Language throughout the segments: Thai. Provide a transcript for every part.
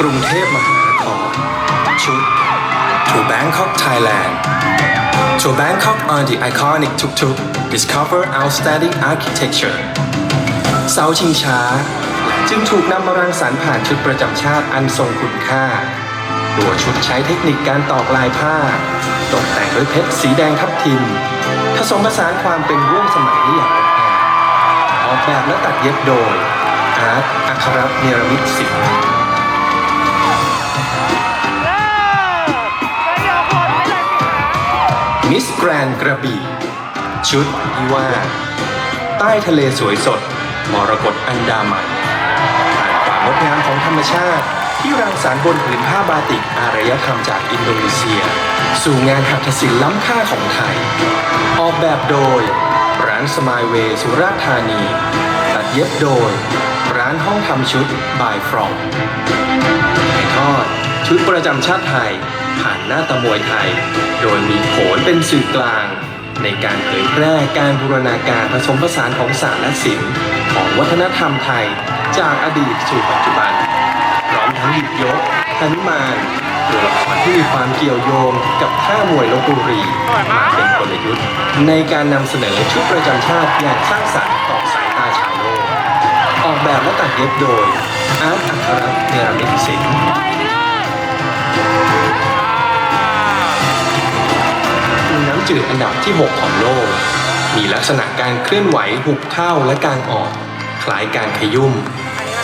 กรุงเทพมหานคร ชุด To Bangkok Thailand To Bangkok on the iconic Tuk Tuk Discover outstanding architecture เสาชิงช้า จึงถูกนำมารังสรรค์ผ่านชุดประจำชาติอันทรงคุณค่า ตัวชุดใช้เทคนิคการตอกลายผ้า ตกแต่งด้วยเพชรสีแดงทับทิม ผสมผสานความเป็นร่วมสมัยได้อย่างงดงามออกแบบและตัดเย็บโดยอาร์ตอัครเนรมิตศิลป์ มิสแกรนกระบี่ ชุดที่ว่า ใต้ทะเลสวยสด มรกตอันดามันผ่านความงดงามของธรรมชาติ ที่รังสรรค์บนผืนผ้าบาติกอารยธรรมจากอินโดนีเซีย สู่งานหัตถศิลป์ล้ำค่าของไทย ออกแบบโดย ร้านสมายเวสุราษฎร์ธานี ตัดเย็บโดย ร้านห้องทำชุด by from ถ่ายทอดชุดประจำชาติไทย ผ่านหน้าตะมวยไทย โดยมีโขนเป็นสื่อกลาง ในการเผยแพร่การบูรณาการผสมผสานของศาสตร์และศิลป์ของวัฒนธรรมไทยจากอดีตสู่ปัจจุบันพร้อมทั้งหยิบยกฮนุมานตัวละครที่มีความเกี่ยวโยงกับท่ามวยลบบุรีมาเป็นกลยุทธ์ในการนำเสนอชุดประจำชาติอย่างสร้างสรรค์ต่อสายตาชาวโลก ออกแบบและตัดเย็บโดยอาร์ตอัครเนรมิตศิลป์ จืดอันดับที่ 6 ของโลก มีลักษณะการเคลื่อนไหวหุบเข้าและกางออก คล้ายการขยุ่ม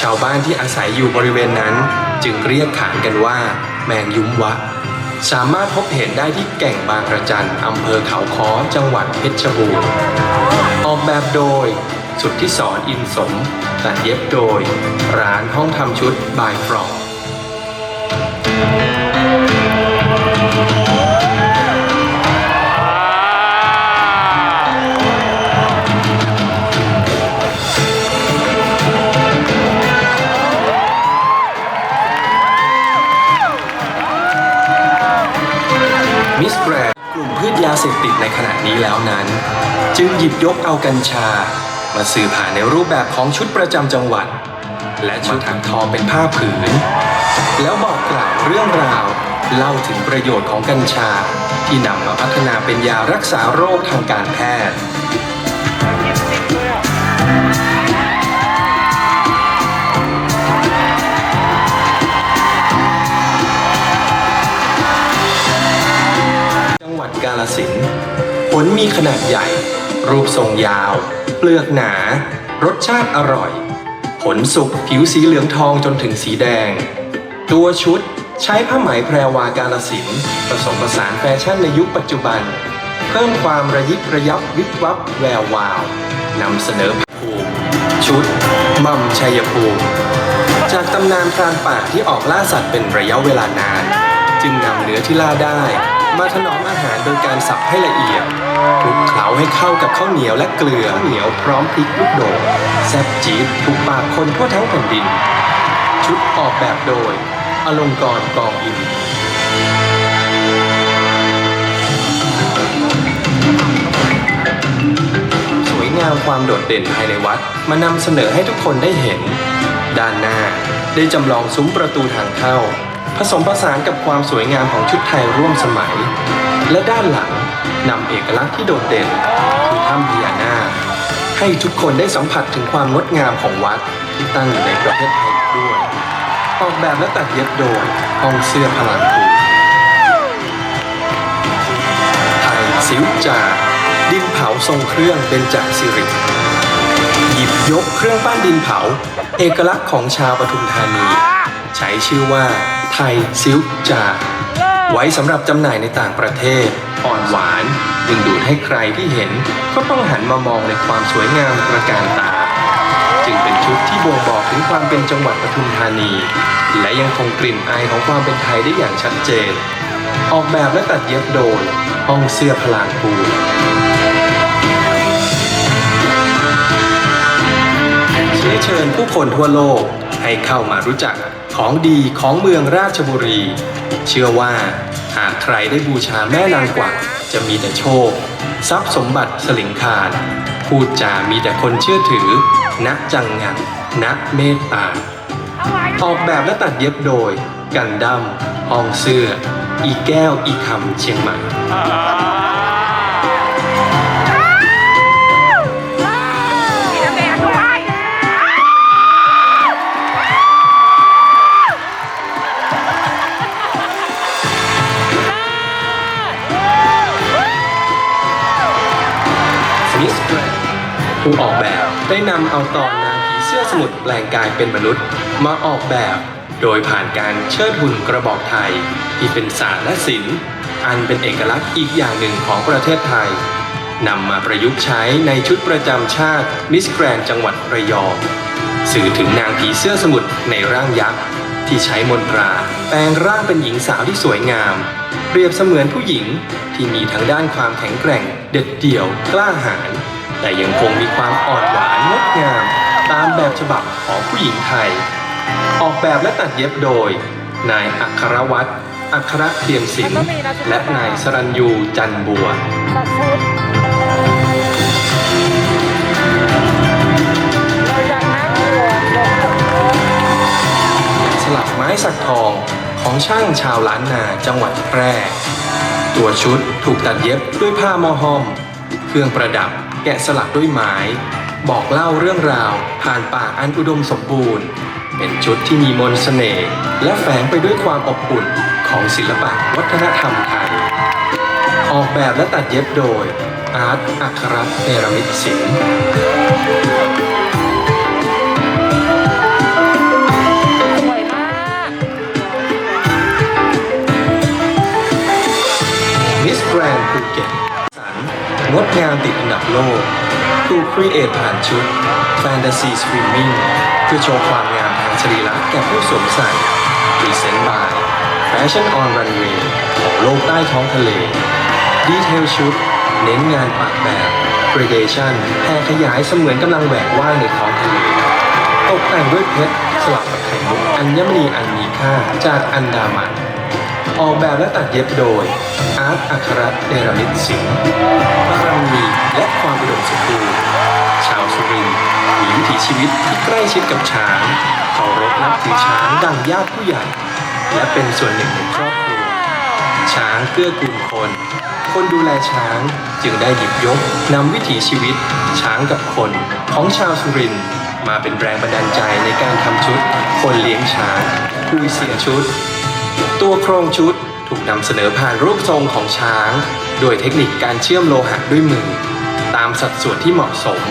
ชาวบ้านที่อาศัยอยู่บริเวณนั้น จึงเรียกขานกันว่า แมงยุ้มวะ สามารถพบเห็นได้ที่แก่งบางกระจันอำเภอเขาค้อจังหวัดเพชรบูรณ์ออกแบบโดย สุดที่สอนอินสมตัดเย็บโดย ร้านห้องทำชุด by from มิ นี้แล้วนั้น จึงหยิบยกเอากัญชา มาสื่อผ่านในรูปแบบของชุดประจำจังหวัด และชุดถักทอเป็นผ้าผืน แล้วบอกกล่าวเรื่องราว เล่าถึงประโยชน์ของกัญชา ที่นำมาพัฒนาเป็นยารักษาโรคทางการแพทย์จังหวัดกาลสินธุ์ ผลมีขนาดใหญ่ รูปทรงยาว เปลือกหนา รสชาติอร่อย ผลสุกผิวสีเหลืองทองจนถึงสีแดง ตัวชุดใช้ผ้าไหมแพรวากาลสินผสมผสานแฟชั่นในยุคปัจจุบัน เพิ่มความระยิบระยับวิบวับแวววาวนำเสนอภูมิชุดมัมชัยภูมิจากตำนานพรานป่าที่ออกล่าสัตว์เป็นระยะเวลานาน จึงนำเนื้อที่ล่าได้ มาถนอมอาหารโดยการสับให้ละเอียดคลุกเคล้าให้เข้ากับข้าวเหนียวและเกลือเหนียวพร้อมพริกลูกโดดแซ่บจี๊ดถูกปากคนทั่วทั้งแผ่นดิน ชุดออกแบบโดย อลงกรณ์กองอินสวยงามความโดดเด่นภายในวัดมานำเสนอให้ทุกคนได้เห็น ด้านหน้าได้จำลองซุ้มประตูทางเข้า ผสมผสานกับความสวยงามของชุดไทยร่วมสมัย และด้านหลังนำเอกลักษณ์ที่โดดเด่น คือถ้ำพญานาคให้ทุกคนได้สัมผัสถึงความงดงามของวัดที่ตั้งอยู่ในประเทศไทยด้วยออกแบบและตัดเย็บโดยห้องเสื้อพลังภูไทยซิวจาดินเผาทรงเครื่องเป็นจากสิริหยิบยกเครื่องปั้นดินเผา เอกลักษณ์ของชาวปทุมธานี ใช้ชื่อว่า ไทยซิลจาไว้สำหรับจำหน่ายในต่างประเทศ อ่อนหวานดึงดูดให้ใครที่เห็น ก็ต้องหันมามองในความสวยงามตระการตา จึงเป็นชุดที่บ่งบอกถึงความเป็นจังหวัดปทุมธานี และยังคงกลิ่นอายของความเป็นไทยได้อย่างชัดเจน ออกแบบและตัดเย็บโดยห้องเสื้อพลางภูมิเชื้อเชิญผู้คนทั่วโลกให้เข้ามารู้จัก ของดีของเมืองราชบุรี เชื่อว่าหากใครได้บูชาแม่นางกวักจะมีแต่โชค ทรัพย์สมบัติสลิงคารพูดจามีแต่คนเชื่อถือ นักจังงันนักเมตตา ออกแบบและตัดเย็บโดย กันดั้มห้องเสื้อ อีแก้วอีคำเชียงใหม่ ตอนนางผีเสื้อสมุทรแปลงกายเป็นมนุษย์ มาออกแบบ โดยผ่านการเชิดหุ่นกระบอกไทย ที่เป็นศาสตร์และศิลป์อันเป็นเอกลักษณ์อีกอย่างหนึ่งของประเทศไทยนำมาประยุกต์ใช้ในชุดประจำชาติมิสแกรนจังหวัดระยองสื่อถึงนางผีเสื้อสมุทรในร่างยักษ์ที่ใช้มนตราแปลงร่างเป็นหญิงสาวที่สวยงาม เปรียบเสมือนผู้หญิงที่มีทั้งด้านความแข็งแกร่ง เด็ดเดี่ยวกล้าหาญ แต่ยังคงมีความอ่อนหวานงดงาม ตามแบบฉบับของผู้หญิงไทย ออกแบบและตัดเย็บโดย นายอัครวัตรอัครเทียมศิลป์และนายสรัญยูจันบัวสักฟุตเราอยากนั่งหัวลงสลักไม้สักทองของช่างชาวล้านนาจังหวัดแพร่ ตัวชุดถูกตัดเย็บด้วยผ้ามอหอม เครื่องประดับ แกะสลักด้วยไม้ บอกเล่าเรื่องราวผ่านป่าอันอุดมสมบูรณ์ เป็นชุดที่มีมนสเสน่ห์และแฝงไปด้วยความอบอุ่นของศิลปะวัฒนธรรมไทย ออกแบบและตัดเย็บโดยอาร์ตอัครเทรมิตศิลป์ งดงามติดอันดับโลกถูกครีเอทผ่านชุดแฟนตาซีสวิมมิ่งเพื่อโชว์ความงามทางสรีระแก่ผู้สวมใส่พรีเซนต์บายแฟชั่นออนรันเวย์ของโลกใต้ท้องทะเล ดีเทลชุด เน้นงานปากแบบ gradation แผ่ขยายเสมือนกำลังแหวกว่ายในท้องทะเลตกแต่งด้วยเพชรสลับกับไข่มุกอัญมณีอันมีค่าจากอันดามัน ออกแบบและตัดเย็บโดย อาร์ตอัครเนรมิตสิงห์บารมีและความอุดมสมบูรณ์ชาวสุรินทร์มีวิถีชีวิตที่ใกล้ชิดกับช้างเคารพนับถือช้างดังญาติผู้ใหญ่ และเป็นส่วนหนึ่งในครอบครัว ช้างเกื้อกูลคน คนดูแลช้างจึงได้หยิบยกนำวิถีชีวิต ช้างกับคนของชาวสุรินทร์มาเป็นแรงบันดาลใจในการทำชุด คนเลี้ยงช้างคุยเสียชุด ตัวโครงชุดถูกนำเสนอผ่านรูปทรงของช้าง โดยเทคนิคการเชื่อมโลหะด้วยมือ ตามสัดส่วนที่เหมาะสม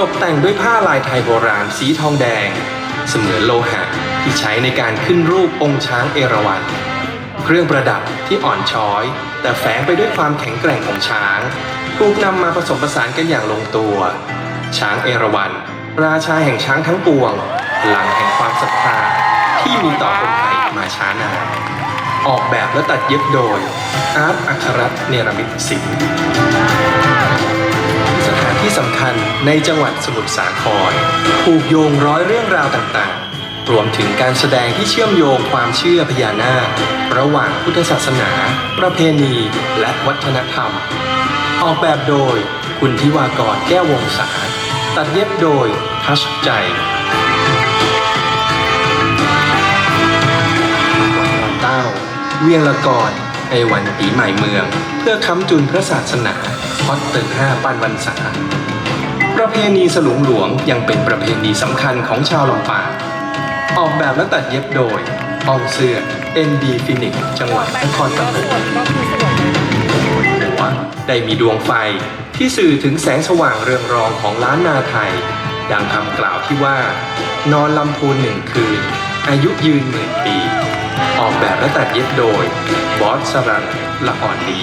ตกแต่งด้วยผ้าลายไทยโบราณสีทองแดง เสมือนโลหะที่ใช้ในการขึ้นรูปองค์ช้างเอราวัณเครื่องประดับที่อ่อนช้อย แต่แฝงไปด้วยความแข็งแกร่งของช้างถูกนำมาผสมผสานกันอย่างลงตัว ช้างเอราวัณราชาแห่งช้างทั้งปวงพลังแห่งความศรัทธาที่มีต่อคนไทย มาช้านานออกแบบและตัดเย็บโดยอาร์ตอัครรัตน์เนรมิตศิลป์สถานที่สำคัญในจังหวัดสมุทรสาครผูกโยงร้อยเรื่องราวต่างๆ รวมถึงการแสดงที่เชื่อมโยงความเชื่อพญานาค ระหว่างพุทธศาสนา ประเพณี และวัฒนธรรม ออกแบบโดยคุณทิวากรแก้ววงศาตัดเย็บโดยทัชใจ วียงละกรในวันปีใหม่เมือง เพื่อค้ำจุนพระศาสนาฮอตตึกห้าปันวันษาประเพณีสลุงหลวงยังเป็นประเพณีสำคัญของชาวลำปางออกแบบและตัดเย็บโดยห้องเสื้อ ND Phoenix จังหวัดนครปฐมหัวได้มีดวงไฟที่สื่อถึงแสงสว่างเรืองรองของล้านนาไทย ดังคำกล่าวที่ว่า นอนลำพูนหนึ่งคืน อายุยืนหมื่นปี ออกแบบและตัดเย็บโดย บอสสรันละอ่อนดี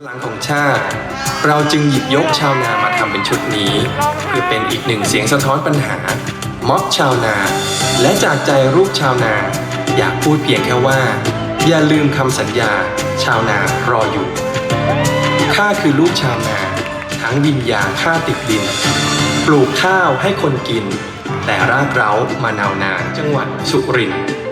พลังของชาติ เราจึงหยิบยกชาวนามาทำเป็นชุดนี้ เพื่อเป็นอีกหนึ่งเสียงสะท้อนปัญหาม็อบชาวนา และจากใจรูปชาวนา อยากพูดเพียงแค่ว่า อย่าลืมคำสัญญา ชาวนารออยู่ข้าคือลูกชาวนา ทั้งวิญญาข้าติดดิน ปลูกข้าวให้คนกิน แต่รากเร้ามานานาวนาจังหวัดสุรินทร์